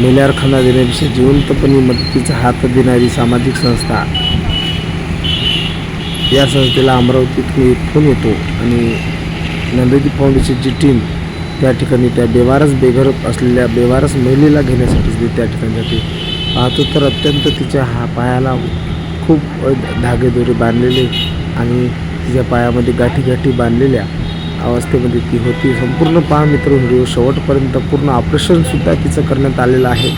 मेल्यारखाना देण्यापेक्षा जिवंतपणे मदतीचा हात देणारी सामाजिक संस्था. या संस्थेला अमरावतीतून एक फोन येतो आणि नंददीप फाउंडेशनची टीम त्या ठिकाणी त्या बेवारस बेघर असलेल्या बेवारस महिलेला घेण्यासाठी ती त्या ठिकाणी जाते. पाहतो तर अत्यंत तिच्या हा पायाला खूप धागेदोरे बांधलेले आणि तिच्या पायामध्ये गाठी गाठी बांधलेल्या अवस्थेमध्ये ती होती. संपूर्ण पहा मित्र व्हिडिओ शेवटपर्यंत पूर्ण ऑपरेशनसुद्धा तिचं करण्यात आलेलं आहे.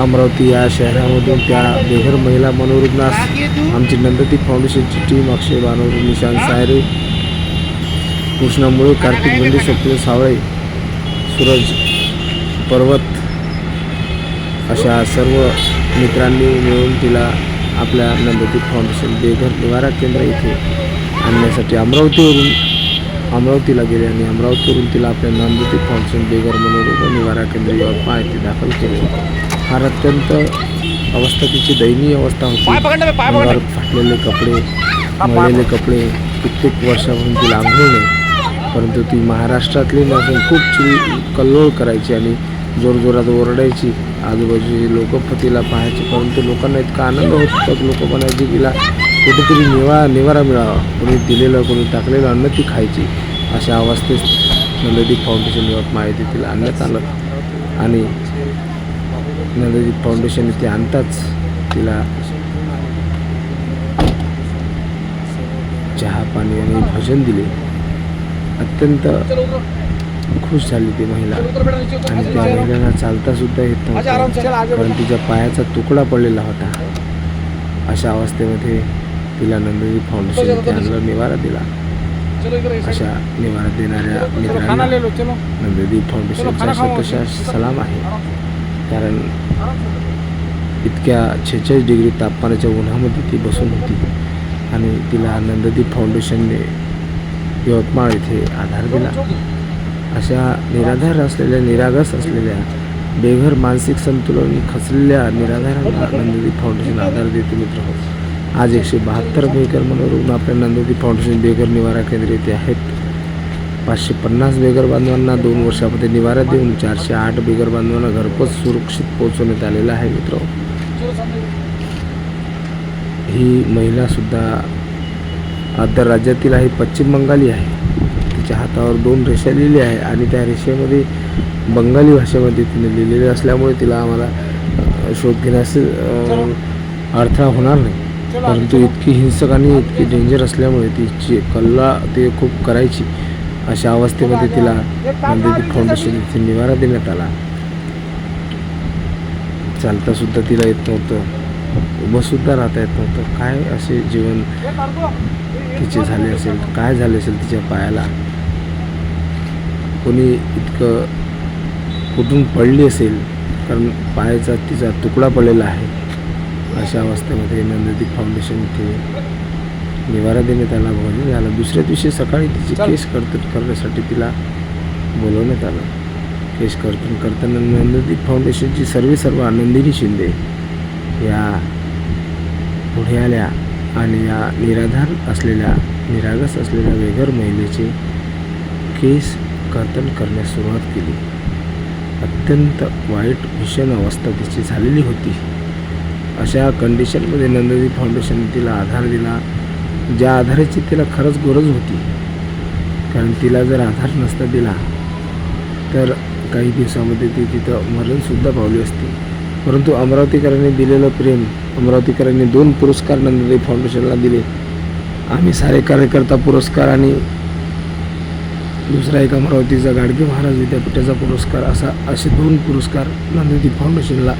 अमरावती या शहरामधून त्या बेघर महिला मनोरुग्णास आमची नंदती फाउंडेशनची टीम अक्षय बानोरी निशांत सायरे कृष्णा मुळे कार्तिक बंडे सत्य सावळे सूरज पर्वत अशा सर्व मित्रांनी मिळून तिला आपल्या नंददीप फाउंडेशन बेघर निवारा केंद्र येथे आणण्यासाठी अमरावतीवरून अमरावतीला गेले आणि अमरावतीवरून तिला आपल्या नंददीप फाउंडेशन बेघर मनोरुग्ण निवारा केंद्र यवतमाळ येथे दाखल केले. फार अत्यंत अवस्था तिची दयनीय अवस्था होती. फाटलेले कपडे मळलेले कपडे कित्येक वर्षापासून तिला नाही. परंतु ती महाराष्ट्रातली नसून खूप चिल कल्लोळ करायची आणि जोरजोरात ओरडायची. आजूबाजूची लोक तिला पाहायची परंतु लोकांना इतका आनंद होत लोक म्हणायची तिला कुठेतरी निवा निवारा मिळावा. कोणी दिलेलं कोणी टाकलेलं अन्न ती खायची. अशा अवस्थेत नंददीप फाउंडेशन यवतमाळ येथे तिला आणण्यात आलं. आणि नंददीप फाउंडेशन इथे आणताच तिला चहा पाणी आणि भोजन दिले. अत्यंत खुश झाली ती महिला. आणि त्या महिलेला चालता सुद्धा येत नव्हतं. कारण तिच्या पायाचा तुकडा पडलेला होता. अशा अवस्थेमध्ये तिला नंददीप फाउंडेशन आणलं निवारा दिला. अशा निवारा देणाऱ्या मित्रांना नंददीप फाउंडेशनचा शतशा सलाम आहे. कारण इतक्या छेचाळीस डिग्री तापमानाच्या उन्हामध्ये ती बसून होती. आणि तिला नंददीप फाउंडेशनने यवतमाळ येथे आधार दिला. अशा निराधार असलेल्या निरागस असलेल्या बेघर मानसिक संतुलन खचलेल्या निराधारांना नंददीप फाउंडेशन आधार देते मित्र हो. आज एकशे बहात्तर बेघर रुग्ण आपल्या नंददीप फाउंडेशन बेघर निवारा केंद्र येथे आहेत. पाचशे पन्नास बेघर बांधवांना दोन वर्षामध्ये निवारा देऊन चारशे आठ बेघर बांधवांना घरपोच सुरक्षित पोहोचवण्यात आलेला आहे मित्र. ही महिलासुद्धा आदर राज्यातील आहे पश्चिम बंगाली आहे. तिच्या हातावर दोन रेषा लिहिल्या आहे आणि त्या रेषेमध्ये बंगाली भाषेमध्ये तिने लिहिलेले असल्यामुळे तिला आम्हाला शोध घेण्यास अडथळा होणार नाही. परंतु इतकी हिंसक आणि इतकी डेंजर असल्यामुळे तिची कल्ला ते खूप करायची अशा अवस्थेमध्ये तिला नंददीप फाउंडेशन इथे निवारा देण्यात आला. चालता सुद्धा तिला येत नव्हतं. उभं सुद्धा राहता येत नव्हतं. काय असे जीवन तिचे झाले असेल? काय झाले असेल तिच्या पायाला? कोणी इतकं कुठून पडली असेल? कारण पायाचा तिचा तुकडा पडलेला आहे. अशा अवस्थेमध्ये नंददीप फाउंडेशन इथे निवारा देण्यात आला भोजन झालं. दुसऱ्या दिवशी सकाळी तिची केस कर्तन करण्यासाठी तिला बोलवण्यात आलं. केस कर्तन करताना नंददीप फाउंडेशनची सर्वे सर्व नंदिनी शिंदे या पुढे आल्या आणि या निराधार असलेल्या निरागस असलेल्या बेघर महिलेचे केस कर्तन करण्यास सुरुवात केली. अत्यंत वाईट भीषण अवस्था तिची झालेली होती. अशा कंडिशनमध्ये नंददी फाउंडेशन तिला आधार दिला ज्या आधाराची तिला खरंच गरज होती. कारण तिला जर आधार नसता दिला तर काही दिवसामध्ये ती तिथं मरणसुद्धा पावली असती. परंतु अमरावतीकरांनी दिलेलं प्रेम अमरावतीकरांनी दोन पुरस्कार नंददेव फाउंडेशनला दिले. आम्ही सारे कार्यकर्ता पुरस्कार आणि दुसरा एक अमरावतीचा गाडगे महाराज विद्यापीठाचा पुरस्कार असा असे दोन पुरस्कार नंददीप फाउंडेशनला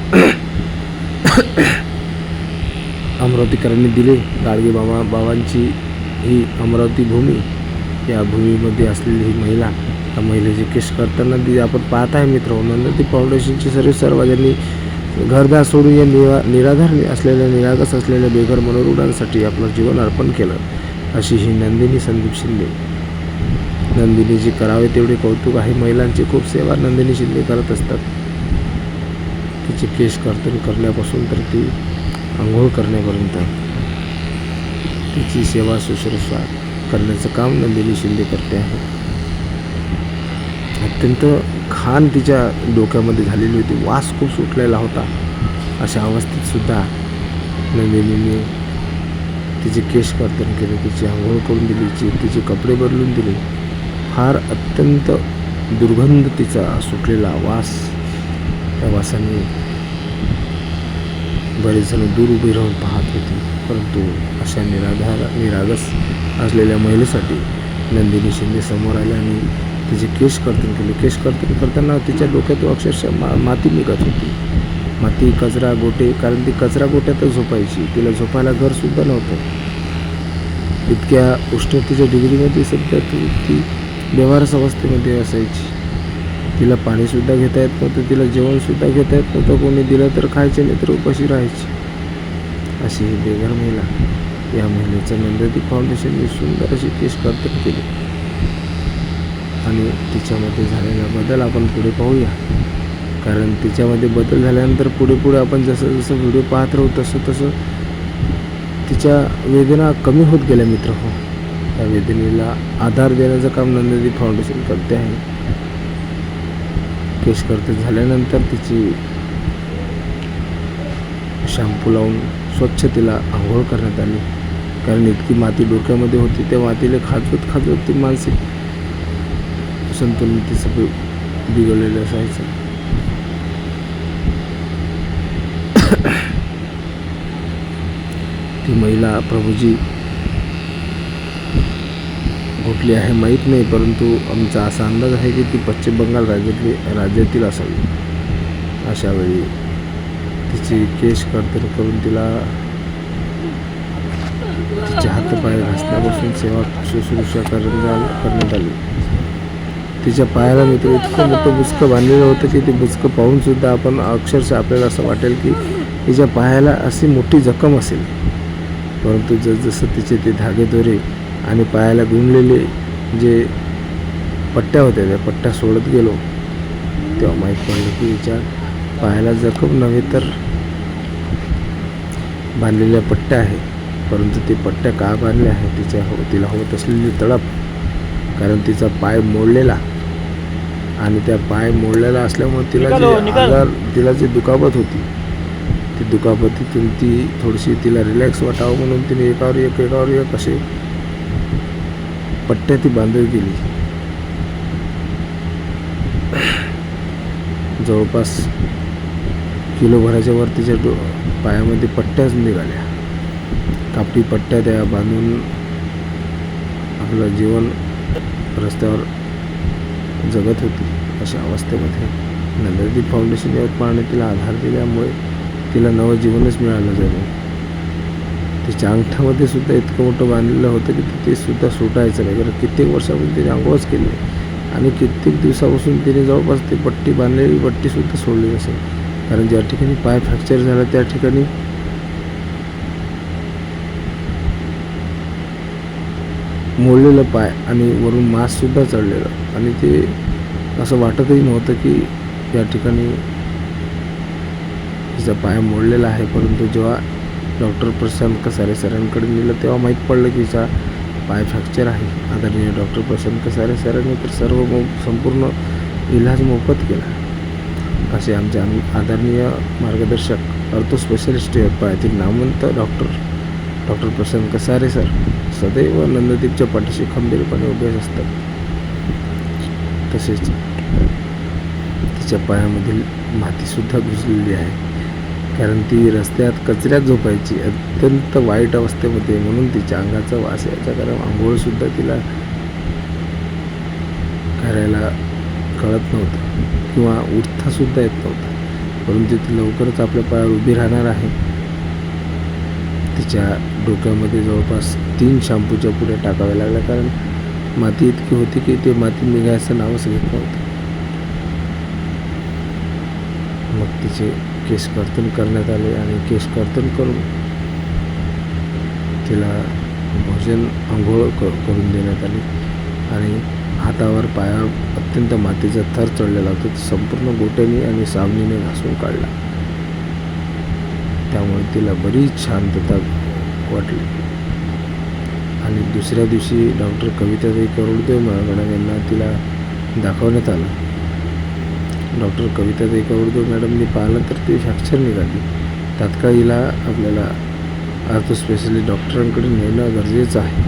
अमरावतीकरांनी दिले. गाडगे बाबा बाबांची ही अमरावती भूमी. या भूमीमध्ये असलेली ही महिला त्या महिलेचे केस करताना ती आपण पाहत आहे मित्र नंतर ती फाउंडेशनची सर्व सर्वांनी घरदार सोडून या निरा निराधार असलेल्या निरागस असलेल्या बेघर मनोरुग्णांसाठी आपलं जीवन अर्पण केलं अशी ही नंदिनी संदीप शिंदे. नंदिनीची करावे तेवढे कौतुक आहे. महिलांची खूप सेवा नंदिनी शिंदे करत असतात. तिचे केस कर्तन करण्यापासून तर ती आंघोळ करण्यापर्यंत तिची सेवा शुश्रूषा करण्याचं काम नंदिनी शिंदे करते आहे. अत्यंत खान तिच्या डोक्यामध्ये झालेली होती. वास खूप सुटलेला होता. अशा अवस्थेत सुद्धा नंदिनीने तिचे केश कर्तन केले. तिची आंघोळ करून दिली. ची तिचे कपडे बदलून दिले. फार अत्यंत दुर्गंध तिचा सुटलेला वास त्या वासाने बरेच जण दूर उभी राहून पाहत होती. परंतु अशा निराधार निरागस असलेल्या महिलेसाठी नंदिनी शिंदे समोर आल्या आणि तिचे केश कर्तन केले. केश कर्तन करताना तिच्या डोक्यात अक्षरशः मा माती निघत होती. माती कचरा गोटे कारण ती कचरा गोट्यातच झोपायची. तिला झोपायला घरसुद्धा नव्हतं. इतक्या उष्णतेच्या डिग्रीमध्ये सध्या ती ती व्यवहारच अवस्थेमध्ये असायची. तिला पाणीसुद्धा घेता येत नव्हतं तिला जेवणसुद्धा घेता येत नव्हतं कोणी दिलं तर खायचे नाही तर उपाशी राहायची. अशी ही बेघर महिला या महिलेचं नंदती फाउंडेशनने सुंदर अशी केस कर्तन केली. आणि तिच्यामध्ये झालेला बदल आपण पुढे पाहूया. कारण तिच्यामध्ये बदल झाल्यानंतर पुढे पुढे आपण जसं जसं व्हिडिओ पाहत राहू तसं तसं तिच्या वेदना कमी होत गेल्या मित्र हो. त्या वेदनेला आधार देण्याचं काम नंददी फाउंडेशन करते आहे. केस करते. झाल्यानंतर तिची शॅम्पू लावून स्वच्छ तिला आंघोळ करण्यात आली. कारण इतकी माती डोक्यामध्ये होती त्या मातीला खाजवत खाजवत ती मानसिक संतुलन तिचं बिघडलेलं असायचं. ती महिला प्रभूजी कुठली आहे माहीत नाही परंतु आमचा असा अंदाज आहे की ती पश्चिम बंगाल राज्यातली राज्यातील असावी. अशावेळी तिची केश कर्तन करून तिला तिचे हातपाय घासण्यापासून सेवा शुश्रूषा करण्यात करण्यात आली. तिच्या पायाला मित्र इतकं मोठं बुचकं बांधलेलं होतं की ते बुचकं पाहूनसुद्धा आपण अक्षरशः आपल्याला असं वाटेल की तिच्या पायाला अशी मोठी जखम असेल. परंतु जसजसं तिचे ते धागे दोरे आणि पायाला गुंडलेले जे पट्ट्या होत्या त्या पट्ट्या सोडत गेलो. तेव्हा माहीत पडलं की हिच्या पायाला जखम नव्हे तर बांधलेल्या पट्ट्या आहे परंतु ते पट्ट्या का बांधल्या आहे तिच्या हो तिला होत असलेली तडप. कारण तिचा पाय मोडलेला. आणि त्या पाय मोडलेला असल्यामुळे तिला जे आजार तिला जी दुखापत होती ती दुखापतीतून ती थोडीशी तिला रिलॅक्स वाटावं म्हणून तिने एकावर एक एकावर एक असे पट्ट्या ती बांधत गेली जवळपास किलोभराच्या वर तिच्या डो पायामध्ये पट्ट्याच निघाल्या. कापडी पट्ट्या त्या बांधून आपलं जीवन रस्त्यावर जगत होती अशा अवस्थेमध्ये. नंददीप फाउंडेशन यवतमाळने तिला आधार दिल्यामुळे तिला नवं जीवनच मिळालं जरूर त्याच्या अंगठ्यामध्ये सुद्धा इतकं मोठं बांधलेलं होतं की ते सुद्धा सुटायचं नाही. कारण कित्येक वर्षापासून त्याने आंघोळच केली नाही. आणि कित्येक दिवसापासून तिने जवळपास ती पट्टी बांधलेली पट्टीसुद्धा सोडली नसेल. कारण ज्या ठिकाणी पाय फ्रॅक्चर झाला त्या ठिकाणी मोडलेलं पाय आणि वरून मास्कसुद्धा चढलेलं. आणि ते असं वाटतही नव्हतं की या ठिकाणी तिचा पाय मोडलेला आहे. परंतु जेव्हा डॉक्टर प्रशांत कसारे सरांकडे नेलं तेव्हा माहीत पडलं की हिचा पाय फ्रॅक्चर आहे. आदरणीय डॉक्टर प्रशांत कसारे सरांनी तर सर्व मो संपूर्ण इलाज मोफत केला. असे आमचे आम आदरणीय मार्गदर्शक अर्थो स्पेशलिस्ट पायातील नामवंत doctor doctor Prashant Kasare sir सदैव नंददीपच्या पाठीशी खंबीरपणे उभे असतात. तसेच तिच्या पायामधील मातीसुद्धा घुसलेली आहे. कारण ती रस्त्यात कचऱ्यात झोपायची. अत्यंत वाईट अवस्थेमध्ये म्हणून तिच्या अंगाचा वास यायचा. कारण आंघोळसुद्धा तिला करायला कळत नव्हतं किंवा उठतासुद्धा येत नव्हतं. परंतु ती लवकरच आपल्या पायावर उभी राहणार आहे. तिच्या डोक्यामध्ये जवळपास तीन शॅम्पूच्या पुढे टाकाव्या लागल्या. कारण माती इतकी होती की ते माती निघायचं नावच घेत नव्हतं. मग तिचे केस कर्तन करण्यात आले आणि केस कर्तन करून तिला भोजन आंघोळ क करून देण्यात आली. आणि हातावर पायावर अत्यंत मातीचा थर चढलेला होता. तो संपूर्ण गोट्याने आणि सावनीने घासून काढला. त्यामुळे तिला बरीच शांतता वाटली. आणि दुसऱ्या दिवशी डॉक्टर कविताताई करोडदेव मॅडम यांना तिला दाखवण्यात आलं. डॉक्टर कविता देकावडकर मॅडमनी पाहिलं तर ती फ्रॅक्चर निघाली. तात्काळ हिला आपल्याला अर्थ स्पेशलिस्ट डॉक्टरांकडे नेणं गरजेचं आहे.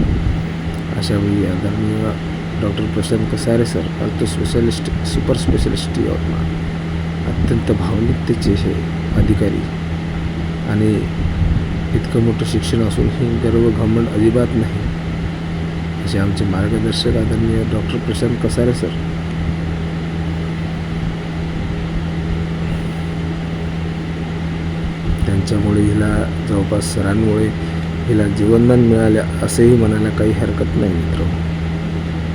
अशावेळी आदरणीय doctor Prashant Kasare sir ortho specialist super specialist Yavatmal अत्यंत भावनिकतेचे हे अधिकारी. आणि इतकं मोठं शिक्षण असूनही गर्व घमंड अजिबात नाही. असे आमचे मार्गदर्शक आदरणीय डॉक्टर प्रशांत कसारे सर त्यांच्यामुळे हिला जवळपास सरांमुळे हिला जीवनदान मिळाले असेही म्हणायला काही हरकत नाही मित्र.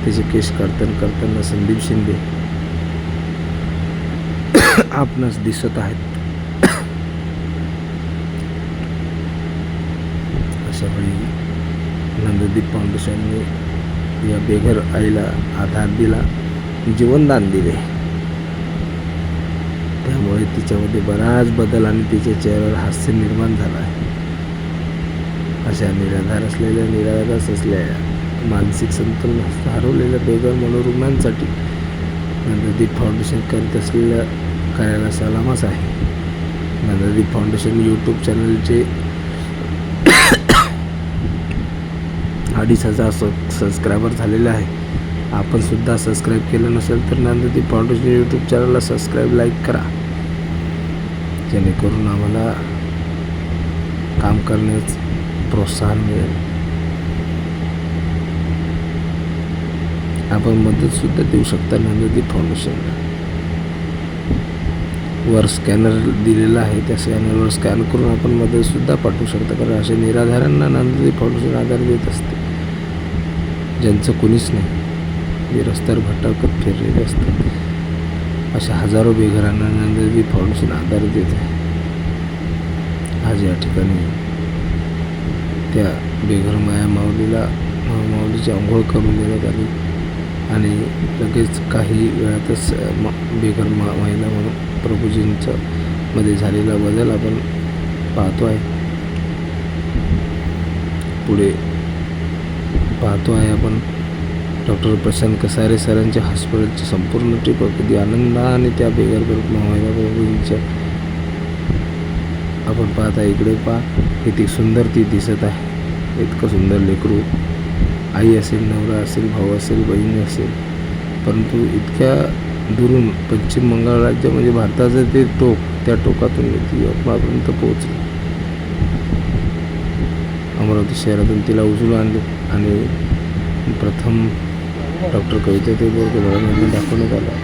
त्याचे केस करताना करताना संदीप शिंदे आपणास दिसत आहेत. अशा वेळी नंददीप फाउंडेशनने या बेघर आईला आधार दिला जीवनदान दिले. त्यामुळे तिच्यामध्ये बराच बदल आणि तिच्या चेहऱ्यावर हास्य निर्माण झाला आहे. अशा निराधार असलेल्या निराधार असलेल्या मानसिक संतुलन हरवलेल्या बेघर मनोरुग्णांसाठी नंददीप फाउंडेशन करत असलेल्या कार्याला सलामच आहे. नंददीप फाउंडेशन यूट्यूब चॅनलचे अडीच हजार सबस्क्रायबर झालेले आहे. आपण सुद्धा सबस्क्राईब केलं नसेल तर नंददीप फाउंडेशन यूट्यूब चॅनलला सबस्क्राईब लाईक करा. जेणेकरून आम्हाला काम करण्यास प्रोत्साहन मिळेल. आपण मदतसुद्धा देऊ शकता नंददी फाउंडेशनला वर स्कॅनर दिलेला आहे त्या स्कॅनरवर स्कॅन करून आपण मदतसुद्धा पाठवू शकता. कारण अशा निराधारांना नंददी फाउंडेशन आधार देत असते. ज्यांचं कुणीच नाही. जे रस्त्यावर भटकत फिरलेले असतात. अशा हजारो बेघरांना नंददीप फाउंडेशन आधार देत आहे. आज या ठिकाणी त्या बेघर माया माऊलीला माऊलीची आंघोळ करून देण्यात आली. आणि लगेच काही वेळातच म बेघर मा महिला म्हणून प्रभूजींचं मध्ये झालेला बदल आपण पाहतो आहे पुढे पाहतो आहे आपण. डॉक्टर प्रशांत कसारे सरांच्या हॉस्पिटलची संपूर्ण ट्रिप अगदी आनंदाने त्या बेघर महिला आपण पाहता इकडे पहा किती सुंदर ती दिसत आहे. इतकं सुंदर लेकरू. आई असेल नवरा असेल भाऊ असेल बहीण असेल. परंतु इतक्या दुरून पश्चिम बंगाल राज्य म्हणजे भारताचं ते टोक त्या टोकातून ती यवतमाळपर्यंत पोहोचली. अमरावती शहरातून तिला उचलून आणले आणि प्रथम डॉक्टर कविता ते बोरकर दाखवण्यात आलं.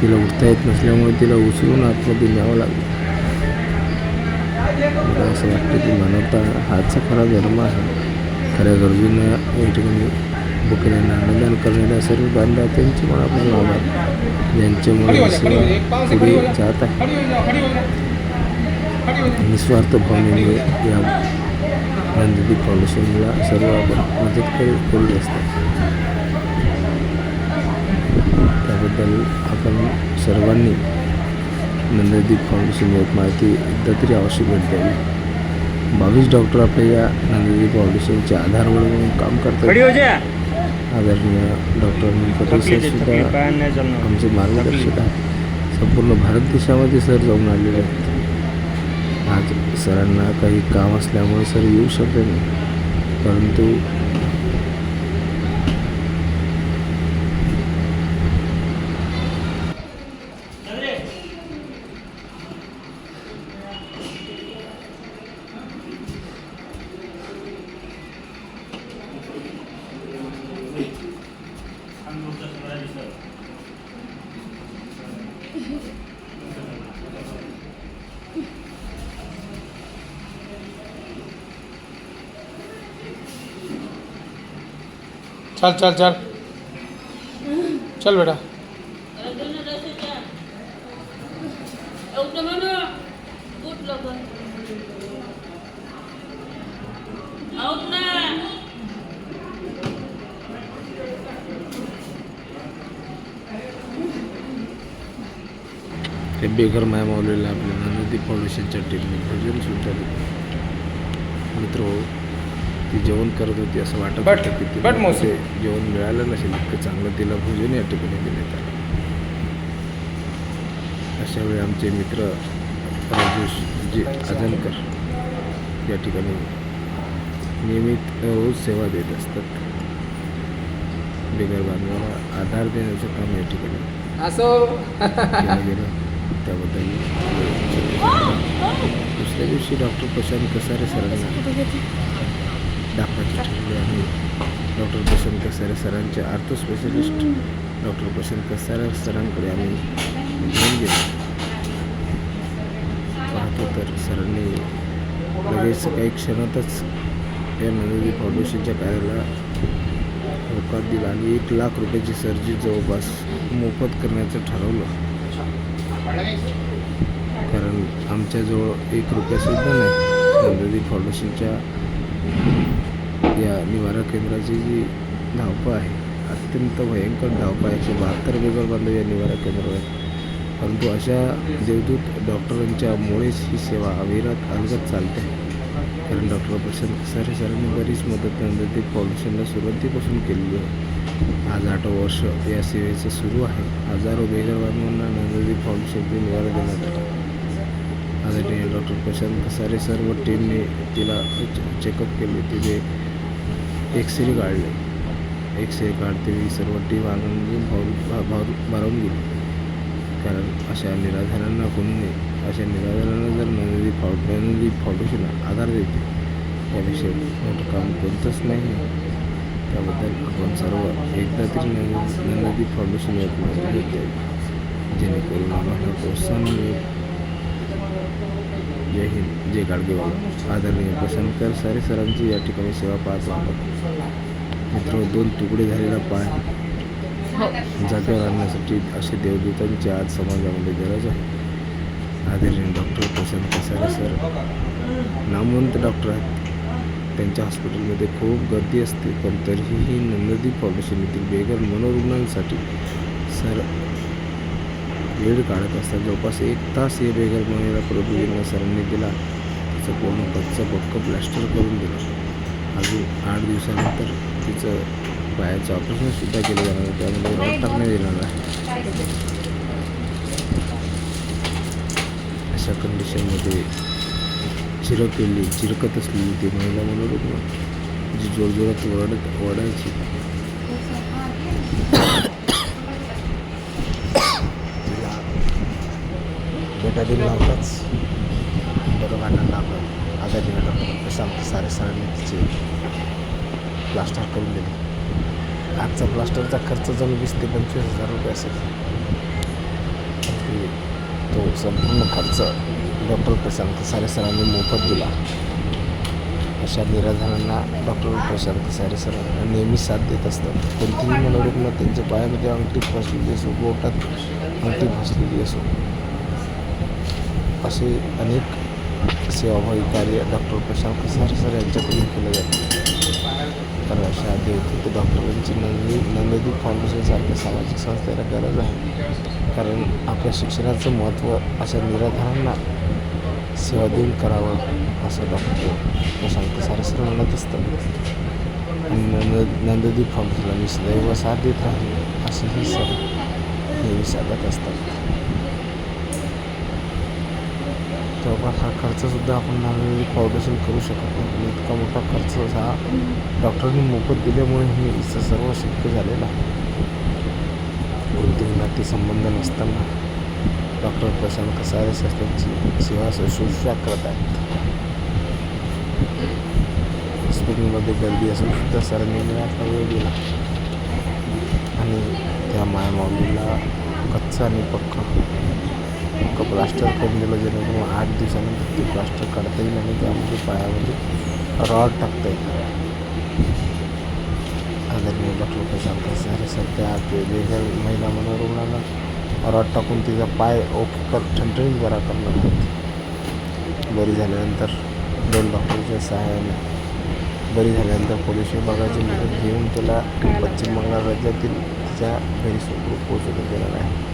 तिला उठता येत नसल्यामुळे तिला उचलून आतमध्ये न्यावं लागलं. मला असं वाटतं की मानवता हाचा खरा धर्म आहे. खऱ्या गरजूंना या ठिकाणी बुकऱ्यांना अन्नदान करणाऱ्या सर्व बांधदात्यांचे मनापासून आभार ज्यांच्यामुळे ही सेवा पुढे जात आहे. निस्वार्थ भावनेने या नंददीप फाउंडेशनला सर्व आपण मदत करू करू असतात. त्याबद्दल आपण सर्वांनी नंददीप फाउंडेशन यवतमाळची एकदा तरी अवश्य भेट द्यावी. बावीस डॉक्टर आपल्या या नंददीप फाउंडेशनचे आधारवड म्हणून काम करतात. हो आदरणीय डॉक्टर पटेल सर सुद्धा आमचे मार्गदर्शक आहे संपूर्ण भारत देशामध्ये सर जाऊन आलेले आहेत. आज सरांना काही काम असल्यामुळे सर येऊ शकले नाही. परंतु चल चल चल. चल बेटा. बेघर माया मावलेलं आपल्याला नदी फाउंडेशनच्या टीमने भोजन सुटलं. मित्र हो. ती जेवण करत होती असं वाटत बट- होतं बट तिला मोसे. ते जेवण मिळालं नसेल इतकं चांगलं तिला भोजन या ठिकाणी देण्यात आलं अशा वेळी आमचे मित्र राजेश जी आजनकर या ठिकाणी नियमित रोज सेवा देत असतात. बिगर बांधवाला आधार देण्याचं काम या ठिकाणी असो. त्याबद्दल दुसऱ्या दिवशी डॉक्टर प्रशांत कसारे सरांना दाखवायचे ठरले आणि doctor Prashant Kasare सरांचे ortho specialist doctor Prashant Kasare सरांकडे आम्ही घेऊन गेलो पाहतो तर सरांनी लगेच काही क्षणातच या नंदगी फाउंडेशनच्या कार्याला होकार दिला आणि एक लाख रुपयाची सर्जरी जवळपास मोफत करण्याचं ठरवलं. कारण आमच्याजवळ एक रुपयासुद्धा नाही. नंदगी फाउंडेशनच्या या निवारा केंद्राची जी धावपळ आहे अत्यंत भयंकर धावपळ आहे. एकशे बहात्तर बेगर बांधव या निवारा केंद्रावर आहे. परंतु अशा देवदूत डॉक्टरांच्यामुळेच ही सेवा अविरत अलगत चालते. कारण डॉक्टर प्रशांत सर सरांनी बरीच मदत नंददीप फाउंडेशनला सुरुवातीपासून केलेली आहे. आज आठ वर्ष या सेवेचं सुरू आहे. हजारो बेघर बांधवांना नंददीप फाउंडेशनचे निवारा देण्यात आला. आदरणीय डॉक्टर प्रशांत कसारे सर्व टीमने तिला चेकअप केले. तिथे एक्सरे काढले. एक्सरे काढते सर्व टीम आनंदी भाऊ भा- भारू भारावून गेली. कारण अशा निराधारांना कोणी नाही. अशा निराधारांना जर नंदी फाउ नंदी फाउंडेशन आधार देते याविषयी मोठं काम कोणतंच नाही त्याबद्दल आपण सर्व एकदा तरी नंदी नंदी फाउंडेशन यात माहिती घेते जेणेकरून आम्हाला प्रोत्साहन मिळेल. जय हिंद जय गाडगेवाला आदरणीय प्रशांतकर सारे सरांची या ठिकाणी सेवा पाहत आहोत मित्र दोन तुकडे झालेला पाय जागेवर आणण्यासाठी असे देवदूतांची आज समाजामध्ये गरज आहे. आदरणीय डॉक्टर प्रशांत कसारे सर नामवंत डॉक्टर आहेत. त्यांच्या हॉस्पिटलमध्ये खूप गर्दी असते पण तरीही नंददीप फाउंडेशन येथील बेघर मनोरुग्णांसाठी सर वेळ काढत असतात जवळपास एक तास हे बेगर महिला प्रभूजींना सरांनी दिला. त्याचं पूर्ण खर्च पक्क प्लॅस्टर करून दिलं. अजून आठ दिवसानंतर तिचं पायाचं ऑपरेशनसुद्धा केलं जाणार आहे. त्यामध्ये रॉड टाकण्यात येणार आहे. अशा कंडिशनमध्ये चिरकलेली चिरकत असलेली ती महिला मनोरुग्ण जी जोरजोरात ओरडत ओरडायची तिला बेटाडील लावताच बरं लावलं लागलं आजारी डॉक्टर प्रशांत सारे सरांनी तिचे प्लास्टर करून दिले. आजचा प्लास्टरचा खर्च जवळ वीस ते पंचवीस हजार रुपये असेल. की तो संपूर्ण खर्च डॉक्टर प्रशांत सारे सरांनी मोफत दिला. अशा निराधारांना डॉक्टर प्रशांत सारे सर नेहमी साथ देत असतात. कोणतीही मनोरुग्ण त्यांच्या पायामध्ये अंगठी फसलेली असो बोटात अंगठी फसलेली असो असे अनेक सेवाभावी कार्य डॉक्टर प्रशांत प्रसार सर यांच्याकडून केलं जातं. कारण अशा तर डॉक्टरांची नंदी नंददीप फाउंडेशनसारख्या सामाजिक संस्थेला गरज आहे. कारण आपल्या शिक्षणाचं महत्त्व अशा निराधारांना सेवा देऊन करावं असं डॉक्टर प्रशांत सारसर म्हणत असतं नंद नंददीप फाउंडेशनला मी सदैव साथ देत राहील असंही सर नेहमी सांगत असतात. जवळपास हा खर्चसुद्धा आपण नंददीप फाउंडेशन करू शकत नाही. इतका मोठा खर्च हा डॉक्टरांनी मोफत दिल्यामुळे हे इथं सर्व शक्य झालेलं आहे. कोणतेही नाते संबंध नसताना डॉक्टर प्रशांत कसारे सर त्यांची सेवा सुश्रूषा करत आहेत. हॉस्पिटलमध्ये गर्दी असून सुद्धा सरांनी वेळातला वेळ दिला. आणि त्या मायामाऊलीला कच्चा आणि पक्का पक्का प्लास्टर करून दिलं जेणेकरून आठ दिवसानंतर ते प्लास्टर काढता येईल आणि त्यामध्ये पायामध्ये रॉड टाकता येईल. आदरणीय डॉक्टर प्रशांत सारे सर त्या वेगवेगळ्या महिला मनोरुग्णाला रॉड टाकून तिचा पाय ओके कर ठणठणीत बरा करणार आहेत. बरी झाल्यानंतर दोन डॉक्टरच्या सहाय्याने बरी झाल्यानंतर पोलीस विभागाची मदत घेऊन त्याला पश्चिम बंगाल राज्यातील तिच्या घरी सुखरूप पोहोचवलं येणार आहे.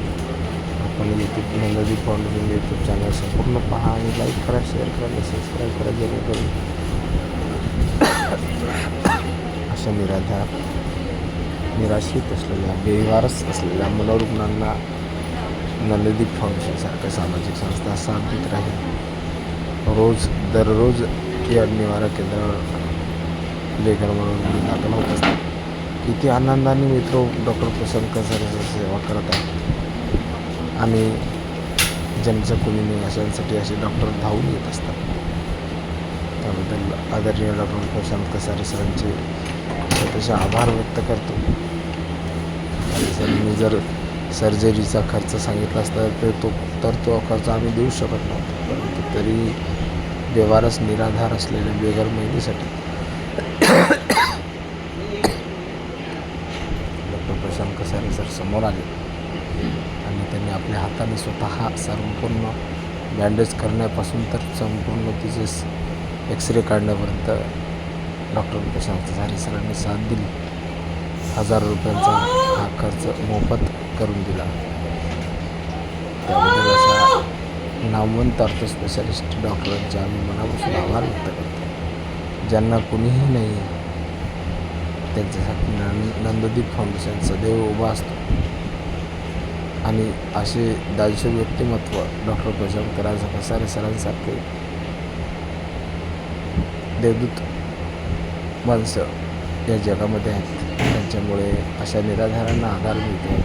आपण YouTube Nanddeep foundation YouTube channel संपूर्ण पहा आणि लाईक करा शेअर करा आणि सबस्क्राईब करा जेणेकरून अशा निराधार निराश्रित असलेल्या बेवारस असलेल्या मनोरुग्णांना नलदीप फाउंडेशनसारख्या सामाजिक संस्था साथ देत राहील रोज दररोज या निवारा केंद्रावर लेखन म्हणून दाखल होत असतात किती आनंदाने मित्र डॉक्टर प्रसन्न कसारे सेवा करत आहेत आणि ज्यांचं कोणी नाही अशांसाठी असे डॉक्टर धावून येत असतात. त्याबद्दल आदरणीय डॉक्टर प्रशांत कसारे सरांचे स्वतःचे आभार व्यक्त करतो. आणि सरांनी जर सर्जरीचा खर्च सांगितला असता तर तो तर तो खर्च आम्ही देऊ शकत नव्हतो. परंतु तरी व्यवहारच निराधार असलेल्या बेघर महिलेसाठी. डॉक्टर प्रशांत कसारे सर समोर आले. आपल्या हाताने स्वतः संपूर्ण बँडेज करण्यापासून तर संपूर्ण तिचे एक्सरे काढण्यापर्यंत डॉक्टर प्रशांत कसारे सरांनी साथ दिली. हजार रुपयांचा हा खर्च मोफत करून दिला. त्याबद्दल अशा नामवंत अर्थ स्पेशालिस्ट डॉक्टरांचे आम्ही मनापासून आभार व्यक्त करतो. ज्यांना कुणीही नाही त्यांच्यासाठी नंद नंददीप फाउंडेशन सदैव उभा असतो. आणि असे दानशूर व्यक्तिमत्व डॉक्टर प्रशांत कराजा कसारे सरांसारखे देवदूत माणसं या जगामध्ये आहेत. त्यांच्यामुळे अशा निराधारांना आधार मिळतो.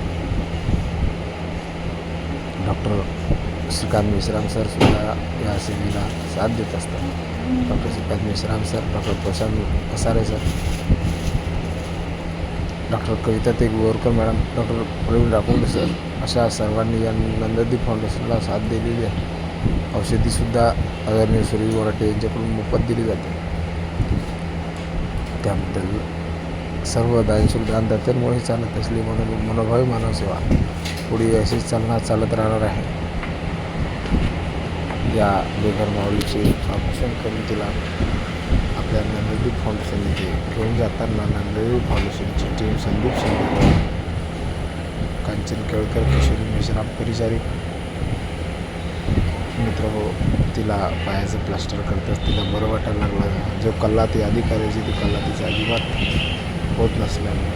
डॉक्टर श्रीकांत मेश्राम सर सुद्धा या सेवेला साथ देत असतात. Doctor Shrikant Meshram sir doctor Prashant Kasare sir doctor Kavita ते Gorkar madam doctor Praveen Rakonde sir अशा सर्वांनी या नंददीप फाउंडेशनला साथ दिलेली आहे. औषधीसुद्धा आदरणीय सुरेश बोराटे यांच्याकडून मोफत दिली जाते. त्याबद्दल सर्व दानशूर दानदात्यांमुळे चालत असली म्हणून मनोभावी मानवसेवा पुढे अशीच चालना चालत राहणार आहे. या बेघर माऊलीचे ऑपरेशन करून तिला आपल्या नंददीप फाउंडेशन इथे घेऊन जाताना नंददीप फाउंडेशनची टीम संदीप शिंदे कांचन केळकर किशोरी मेश्राम परिचारिक मित्र हो तिला पायाचं प्लास्टर करताच तिला बरं वाटायला लागलं जो कल्ला ती आधी करायची ती कल्ला तिचा अजिबात होत नसल्यामुळे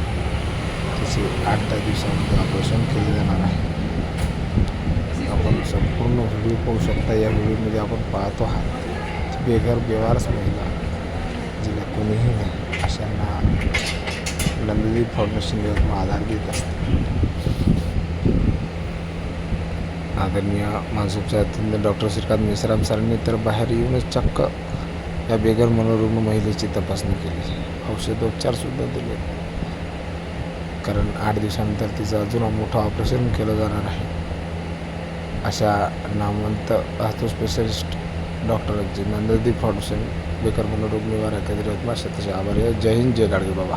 तिचे आठ दहा दिवसामध्ये ऑपरेशन केले जाणार आहे आपण संपूर्ण व्हिडिओ पाहू शकता या व्हिडिओमध्ये आपण पाहतो आहात बेघर व्यवहारच महिला जिला कोणीही नाही अशांना नंददीप फाउंडेशन यवतमाळ आधार देत असते आदरणीय मानसोपचार तज्ञ डॉक्टर श्रीकांत मिश्राम सरांनी तर बाहेर येऊनच चक्क या बेघर मनोरुग्ण महिलेची तपासणी केली. औषधोपचारसुद्धा दिले. कारण आठ दिवसानंतर तिचं अजून मोठं ऑपरेशन केलं जाणार आहे. अशा नामवंत हातो स्पेशलिस्ट डॉक्टरांचे नंददीप फाउंडेशन बेकर मनोरुग्ण निवारा केंद्र यवतमाळ क्षेत्राचे आभारी आहे. जय हिंद जय गाडगे बाबा.